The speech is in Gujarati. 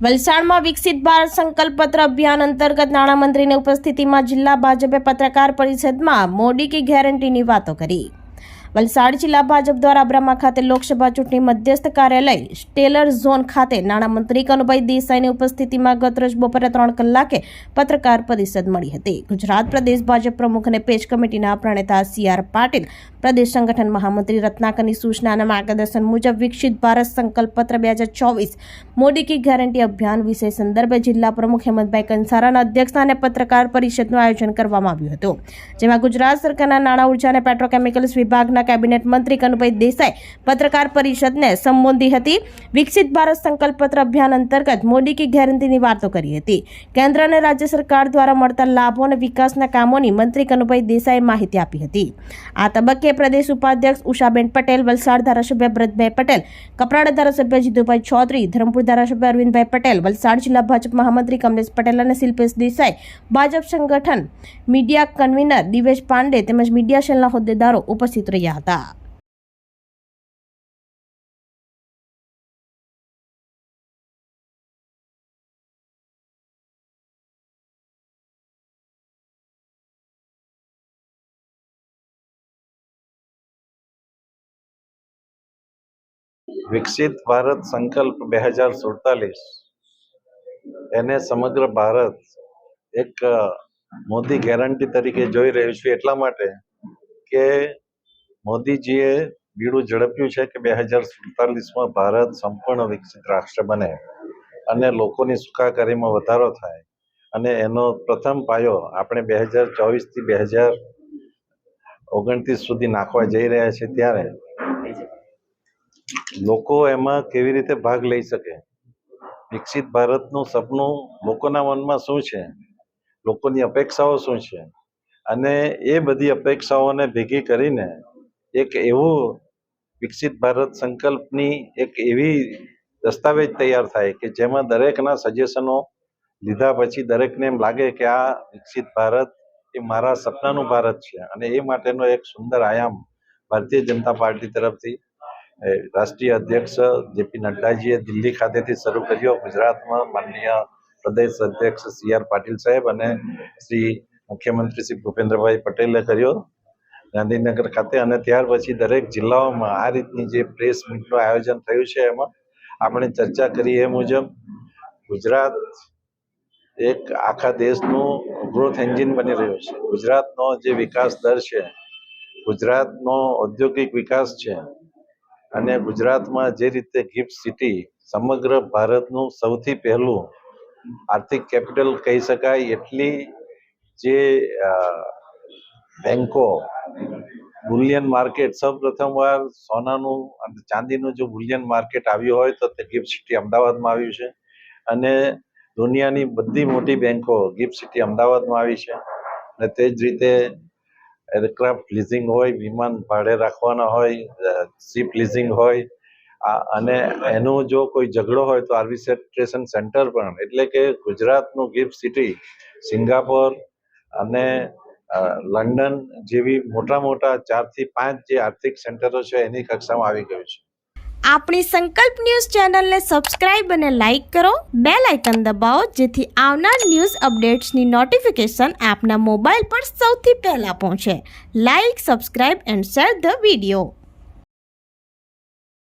વલસાડમાં વિકસિત ભારત સંકલ્પ પત્ર અભિયાન અંતર્ગત નાણામંત્રીની ઉપસ્થિતિમાં જિલ્લા ભાજપે પત્રકાર પરિષદમાં મોદી કી ગેરંટીની વાતો કરી. વલસાડ જિલ્લા ભાજપ દ્વારા બ્રહ્મા ખાતે લોકસભા ચૂંટણી મધ્યસ્થ કાર્યાલય, સ્ટેલર ઝોન ખાતે નાણામંત્રી કનુભાઈ દેસાઈની ઉપસ્થિતિમાં ગતરોજ બપોરે ત્રણ કલાકે પત્રકાર પરિષદ મળી હતી. ગુજરાત પ્રદેશ ભાજપ પ્રમુખ અને પેજ કમિટીના પ્રણેતા સી આર પાટીલ, પ્રદેશ સંગઠન મહામંત્રી રત્નાકરની સૂચના અને માર્ગદર્શન મુજબ વિકસિત ભારત સંકલ્પ પત્ર બે હજાર ચોવીસ, મોદી કી ગેરંટી અભિયાન વિષય સંદર્ભે જિલ્લા પ્રમુખ હેમંતભાઈ કંસારાના અધ્યક્ષસ્થાને પત્રકાર પરિષદનું આયોજન કરવામાં આવ્યું હતું. જેમાં ગુજરાત સરકારના નાણાં, ઊર્જા અને પેટ્રોકેમિકલ્સ વિભાગના કેબિનેટ મંત્રી કનુભાઈ દેસાઈ પત્રકાર પરિષદને સંબોધી હતી. વિકસિત ભારત સંકલ્પ પત્ર અભિયાન અંતર્ગત મોદી કી ગેરંટીની વાતો કરી હતી. કેન્દ્ર અને રાજ્ય સરકાર દ્વારા મળતા લાભો અને વિકાસના કામોની મંત્રી કનુભાઈ દેસાઈએ માહિતી આપી હતી. આ તબક્કે પ્રદેશ ઉપાધ્યક્ષ ઉષાબેન પટેલ, વલસાડ ધારાસભ્ય બ્રજભાઈ પટેલ, કપરાડા ધારાસભ્ય જીતુભાઈ ચૌધરી, ધરમપુર ધારાસભ્ય અરવિંદભાઈ પટેલ, વલસાડ જિલ્લા ભાજપ મહામંત્રી કમલેશ પટેલ અને શિલ્પેશ દેસાઈ, ભાજપ સંગઠન મીડિયા કન્વીનર દિવેશ પાંડે તેમજ મીડિયા સેલના હોદ્દેદારો ઉપસ્થિત રહ્યા હતા વિકસિત ભારત સંકલ્પ બે હજાર સુડતાલીસ. એને સમગ્ર ભારત એક મોદી ગેરંટી તરીકે જોઈ રહ્યું છે એટલા માટે કે મોદીજીએ બીડું ઝડપ્યું છે કે બે હજાર સુડતાલીસમાં ભારત સંપૂર્ણ વિકસિત રાષ્ટ્ર બને અને લોકોની સુખાકારીમાં વધારો થાય. અને એનો પ્રથમ પાયો આપણે બે હજાર ચોવીસથી બે હજાર ઓગણત્રીસ સુધી નાખવા જઈ રહ્યા છે ત્યારે લોકો એમાં કેવી રીતે ભાગ લઈ શકે? વિકસિત ભારતનું સપનું લોકોના મનમાં શું છે? લોકોની અપેક્ષાઓ શું છે? અને એ બધી અપેક્ષાઓને ભેગી કરીને એક એવું વિકસિત ભારત સંકલ્પની એક એવી દસ્તાવેજ તૈયાર થાય કે જેમાં દરેકના સજેશનો લીધા પછી દરેકને એમ લાગે કે આ વિકસિત ભારત એ મારા સપનાનું ભારત છે. અને એ માટેનો એક સુંદર આયામ ભારતીય જનતા પાર્ટી તરફથી રાષ્ટ્રીય અધ્યક્ષ જેપી નડ્ડાજીએ દિલ્હી ખાતેથી શરૂ કર્યો. ગુજરાતમાં માનનીય પ્રદેશ અધ્યક્ષ સી આર પાટીલ સાહેબ અને શ્રી મુખ્યમંત્રી શ્રી ભૂપેન્દ્રભાઈ પટેલે કર્યો. ગાંધીનગર ખાતે અને ત્યાર પછી દરેક જિલ્લાઓમાં આ રીતની જે પ્રેસ મીટનું આયોજન થયું છે, એમાં આપણે ચર્ચા કરી એ મુજબ ગુજરાત એક આખા દેશનું ગ્રોથ એન્જિન બની રહ્યું છે. ગુજરાતનો જે વિકાસ દર છે, ગુજરાતનો ઔદ્યોગિક વિકાસ છે અને ગુજરાતમાં જે રીતે ગિફ્ટ સિટી સમગ્ર ભારતનું સૌથી પહેલું આર્થિક કેપિટલ કહી શકાય, એટલી જે બેંકો બુલિયન માર્કેટ સૌ પ્રથમવાર સોનાનું અને ચાંદીનું જો બુલિયન માર્કેટ આવ્યું હોય તો તે ગિફ્ટ સિટી અમદાવાદમાં આવ્યું છે. અને દુનિયાની બધી મોટી બેન્કો ગિફ્ટ સિટી અમદાવાદમાં આવી છે. અને તે જ રીતે એરક્રાફ્ટ લીઝિંગ હોય, વિમાન ભાડે રાખવાના હોય શિપ લીઝિંગ હોય અને એનો જો કોઈ ઝઘડો હોય તો આર્બિટ્રેશન સેન્ટર પણ. એટલે કે ગુજરાતનું ગિફ્ટ સિટી સિંગાપોર અને લંડન જેવી મોટા મોટા ચારથી પાંચ જે આર્થિક સેન્ટરો છે, એની કક્ષામાં આવી ગયું છે. આપણી સંકલ્પ ન્યૂઝ ચેનલને સબસ્ક્રાઇબ અને લાઇક કરો. બે લાઇકન દબાવો, જેથી આવનાર ન્યૂઝ અપડેટ્સની નોટિફિકેશન આપના મોબાઈલ પર સૌથી પહેલાં પહોંચે. Like, subscribe and share the video.